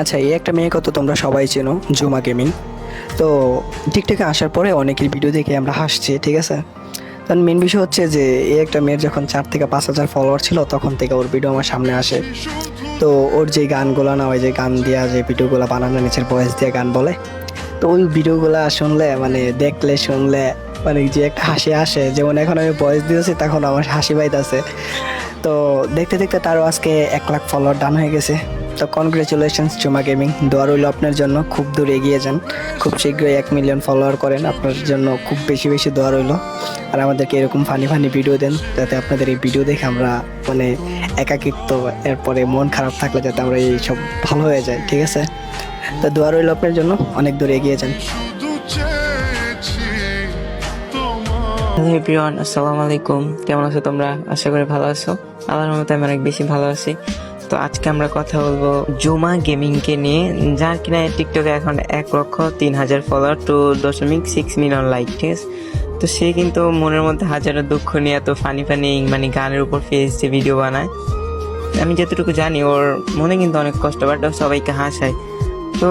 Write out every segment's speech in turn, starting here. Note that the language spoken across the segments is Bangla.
আচ্ছা এই একটা মেয়েকে তো তোমরা সবাই চেনো, জুমা গেমিং তো টিকটকে আসার পরে অনেকের ভিডিও দেখে আমরা হাসছি, ঠিক আছে? কারণ মেন বিষয় হচ্ছে যে, এই একটা মেয়ের যখন চার থেকে পাঁচ হাজার ফলোয়ার ছিল, তখন থেকে ওর ভিডিও আমার সামনে আসে। তো ওর যে গানগুলো না, ওই যে গান দেওয়া যে ভিডিওগুলো বানানো নিচের ভয়েস দিয়ে গান বলে, তো ওই ভিডিওগুলো শুনলে মানে দেখলে শুনলে মানে যে একটা হাসি আসে। যেমন এখন আমি ভয়েস দিয়েছি, তখন আমার হাসি পাইতেছে। তো দেখতে দেখতে তারও আজকে এক লাখ ফলোয়ার ডান হয়ে গেছে। তো কনগ্রেচুলেশনস চুমা গেমিং দোয়া রইল আপনার জন্য, খুব দূর এগিয়ে যান। খুব শীঘ্রই এক মিলিয়ন ফলোয়ার করেন, আপনার জন্য খুব বেশি বেশি দোয়া রইল। আর আমাদেরকে এরকম ফানি ফানি ভিডিও দেন, যাতে আপনাদের এই ভিডিও দেখে আমরা মানে একাকিত্ব, এরপরে মন খারাপ থাকলে যাতে আমরা এই সব ভালো হয়ে যায় ঠিক আছে? তো দোয়া রইল আপনার জন্য, অনেক দূর এগিয়ে যান। আসসালামু আলাইকুম। কেমন আছো তোমরা? আশা করি ভালো আছো। আল্লাহর মতো আমি অনেক বেশি ভালো আছি। তো আজকে আমরা কথা বলব জুমা গেমিং কে নিয়ে, যার কিনা টিকটকে এখন এক লক্ষ তিন হাজার ফলোয়ার টু দশমিক সিক্স মিলিয়ন লাইক ঠিক তো সে কিন্তু মনের মধ্যে হাজারো দুঃখ নিয়ে এত ফানি ফানি মানে গানের উপর ফেস দিয়ে ভিডিও বানায়। আমি যতটুকু জানি, ওর মনে কিন্তু অনেক কষ্ট বাট সবাইকে হাসায়। তো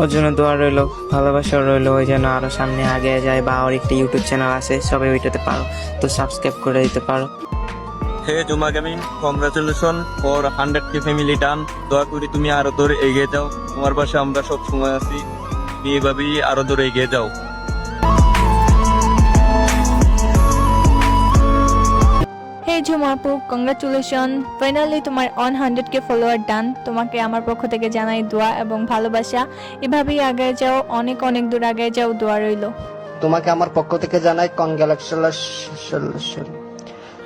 ওর জন্য দোয়া রইল, ভালোবাসা রইল ওই যেন আরও সামনে আগে যায়, বা ওর একটা ইউটিউব চ্যানেল আছে, সবাই ওইটাতে পারো। তো সাবস্ক্রাইব করে দিতে পারো। Hey Juma gaming congratulation for hundred K family done দোয়া করি তুমি আরও দূর এগিয়ে যাও। তোমার পাশে আমরা সব সময় আছি। তুমি এভাবেই আরও দূর এগিয়ে যাও। হে ঝুমাপু কংগ্রাচুলেশন ফাইনালি তোমার one hundred K follower done তোমাকে আমার পক্ষ থেকে জানাই দোয়া এবং ভালোবাসা। এভাবেই আগে যাও অনেক অনেক দূর আগে যাও দোয়া রইল। তোমাকে আমার পক্ষ থেকে জানাই কনগ্যালাকশন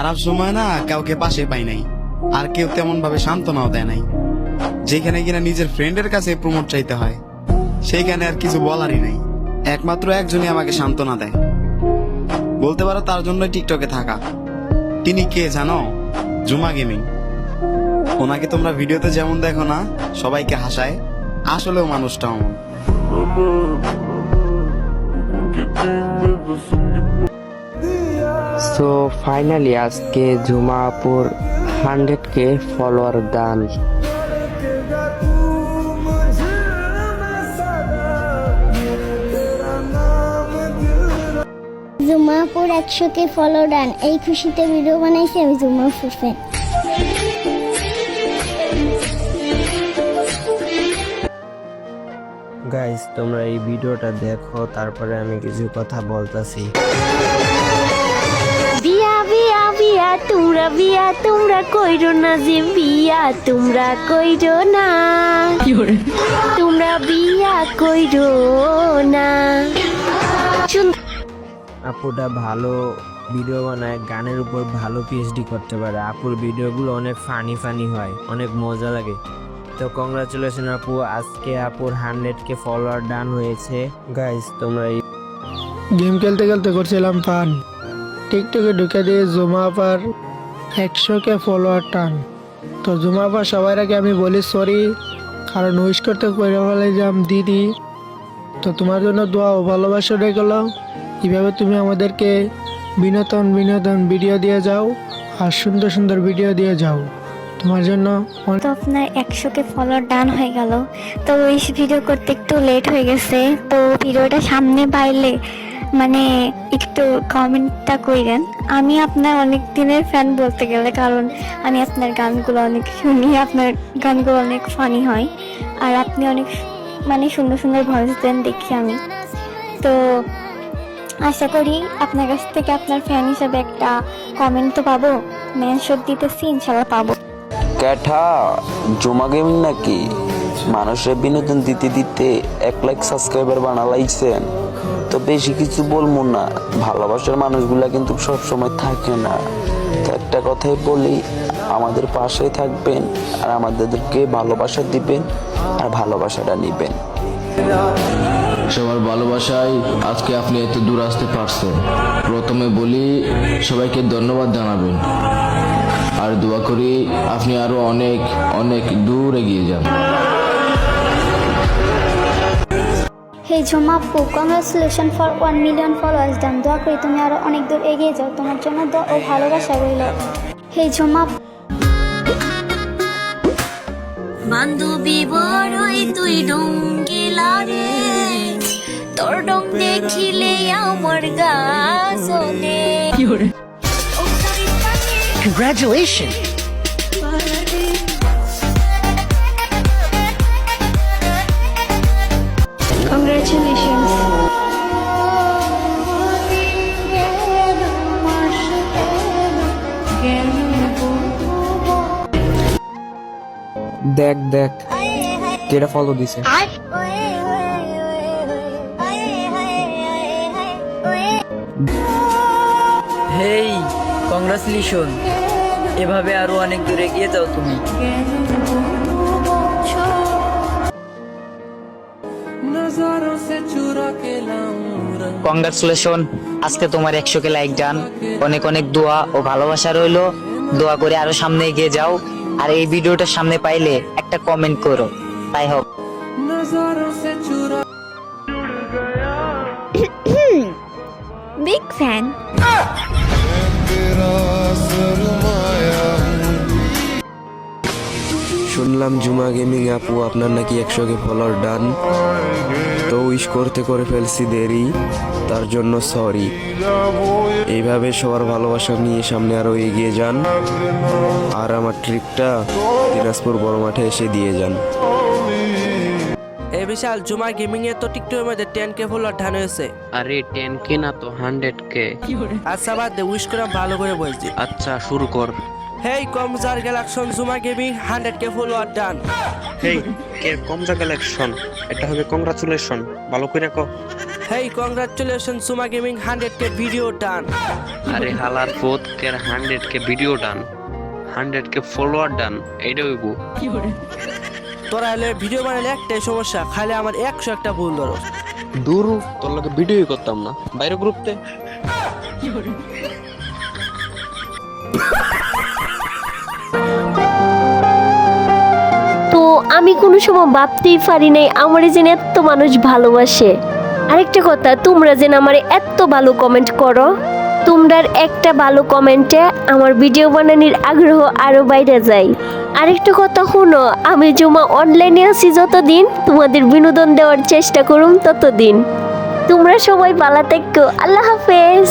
খারাপ সময় না কাউকে পাশে পাই নাই। আর কেউ তেমন ভাবে সান্ত্বনাও দেয় নাই। যেখানে কিনা নিজের ফ্রেন্ডের কাছে প্রমোট চাইতে হয়, সেইখানে আর কিছু বলারই নাই। একমাত্র একজনই আমাকে সান্ত্বনা দেয়। বলতে পারো তার জন্য টিকটকে থাকা। তিনি কে জানো? জুমা গেমিং। ওনাকে তোমরা ভিডিওতে যেমন দেখো না, সবাইকে হাসায়। আসলেও মানুষটা অমন সো ফাইনালি আজকে জুমাপুর হান্ড্রেড কে ফলোয়ার ডান জুমাপুর একশো কে ফলো ডান এই খুশিতে ভিডিও বানাইছি আমি জুমাপুর ফ্যান গাইস তোমরা এই ভিডিওটা দেখো তারপরে আমি কিছু কথা বলতাছি। তোমরা বিয়া তোমরা কইরো না যে বিয়া তোমরা কইরো না। তোমরা বিয়া কইরো না। আপুটা ভালো ভিডিও বানায় গানের উপর ভালো পিএইচডি করতে পারে। আপুর ভিডিওগুলো অনেক ফানি ফানি হয় অনেক মজা লাগে। তো কংগ্রাচুলেশন আপু। আজকে আপুর হান্ড্রেড কে ফলোয়ার ডান হয়েছে। গাইস তোমরা এই গেম খেলতে খেলতে করছিলাম ফান টিকটকে ঢুকে দিয়ে জুমা আপার একশো কে ফলোয়ার টান। তো জুমা আপা সবার আগে আমি বলি সরি কারণ উইশ করতে করে আমি দিদি। তো তোমার জন্য দোয়া ও ভালোবাসা রেখে গেল এইভাবে তুমি আমাদেরকে বিনোদন বিনোদন ভিডিও দিয়ে যাও আর সুন্দর সুন্দর ভিডিও দিয়ে যাও। তোমার জন্য তো আপনার একশো কে ফলো ডান হয়ে গেল। তো ওই ভিডিও করতে একটু লেট হয়ে গেছে। তো ভিডিওটা সামনে পাইলে মানে একটু কমেন্টটা কইরেন। আমি আপনার অনেক দিনের ফ্যান বলতে গেলে, কারণ আমি আপনার গানগুলো অনেক শুনি, আপনার গানগুলো অনেক ফানি হয়। আর আপনি অনেক মানে সুন্দর সুন্দর ভয়েস দেন দেখি আমি। তো আশা করি আপনার কাছ থেকে আপনার ফ্যান হিসাবে একটা কমেন্ট তো পাবো মেনশন দিতেছি ইনশাল্লাহ পাবো। ক্যাঠা, জমা গেমিং নাকি? মানুষের বিনোদন দিতে দিতে এক লাখ সাবস্ক্রাইবার বানালাইছেন। তো বেশি কিছু বলব না। ভালোবাসার মানুষগুলা কিন্তু সব সময় থাকে না। তো একটা কথাই বলি, আমাদের পাশেই থাকবেন আর আমাদেরকে ভালোবাসা দিবেন আর ভালোবাসাটা নিবেন। সবার ভালোবাসায় আজকে আপনি এত দূর আসতে পারছেন। প্রথমে বলি, সবাইকে ধন্যবাদ জানাবেন। আর দোয়া করি, আপনি আরও অনেক অনেক দূর এগিয়ে যান। হে ঝুমা আপু congratulation for one million followers done দোয়া করি তুমি আরও অনেক দূর এগিয়ে যাও। তোমার জন্য দোয়া ও ভালোবাসা রইল। হে ঝুমা আপু, বান্ধবী বড়ই তুই ডঙ্গিলা রে তোর ডং দেখিলে আমার গা শোনে কংগ্রাচুলেশন দেখ দেখ কেটা ফলো দিছে? হেই কংগ্রাচুলেশন এভাবে আরও অনেক দূরে এগিয়ে যাও তুমি। কংগ্রাচুলেশন আজকে তোমার একশো কে লাইক ডান অনেক অনেক দোয়া ও ভালোবাসা রইল। দোয়া করে আরও সামনে এগিয়ে যাও। আর এই ভিডিওটা সামনে পাইলে একটা কমেন্ট করো। তাই হোক। বিগ ফ্যান শুনলাম জুমা গেমিং আপু আপনার নাকি একশো কে ফলোয়ার ডান তো উইশ করতে করে ফেলছি দেরি তার জন্য সরি এইভাবে সবার ভালোবাসা নিয়ে সামনে আরও এগিয়ে যান। আর আমার ট্রিকটা দিনাজপুর বড় মাঠে এসে দিয়ে যান। এই বিশাল জুমা গেমিং এ তো টিকটকের মধ্যে টেন কে ফলোয়ার ঢান হয়েছে। আরে টেন কে না তো হান্ড্রেড কে আচ্ছা বাদ দে উইশ করে ভালো করে বলছি। আচ্ছা শুরু কর। হেই কমজার গ্যালাকশন Juma gaming hundred K follower done hey কে কম যা কালেকশন এটা হবে কংগ্রাচুলেশন ভালো করে রাখো hey congratulation Juma gaming hundred K video done আরে হালার fourth K hundred K video done hundred K follower done এইটা হইব। তোরা এলে ভিডিও বানালে একটাই সমস্যা খালি আমার একশো একটা ভুল ধরো। দূর তোর লগে ভিডিওই করতাম না। বাইরে গ্রুপতে আমি কোনো সময় ভাবতেই পারি নাই আমার যেন এত মানুষ ভালোবাসে। আরেকটা কথা, তোমরা যেন আমার এত ভালো কমেন্ট করো। তোমরার একটা ভালো কমেন্টে আমার ভিডিও বানানোর আগ্রহ আরও বাইরে যায়। আরেকটা কথা শুনো, আমি জমা অনলাইনে আছি যতদিন, তোমাদের বিনোদন দেওয়ার চেষ্টা করুম ততদিন। তোমরা সবাই পালা থেকো, আল্লাহ হাফেজ।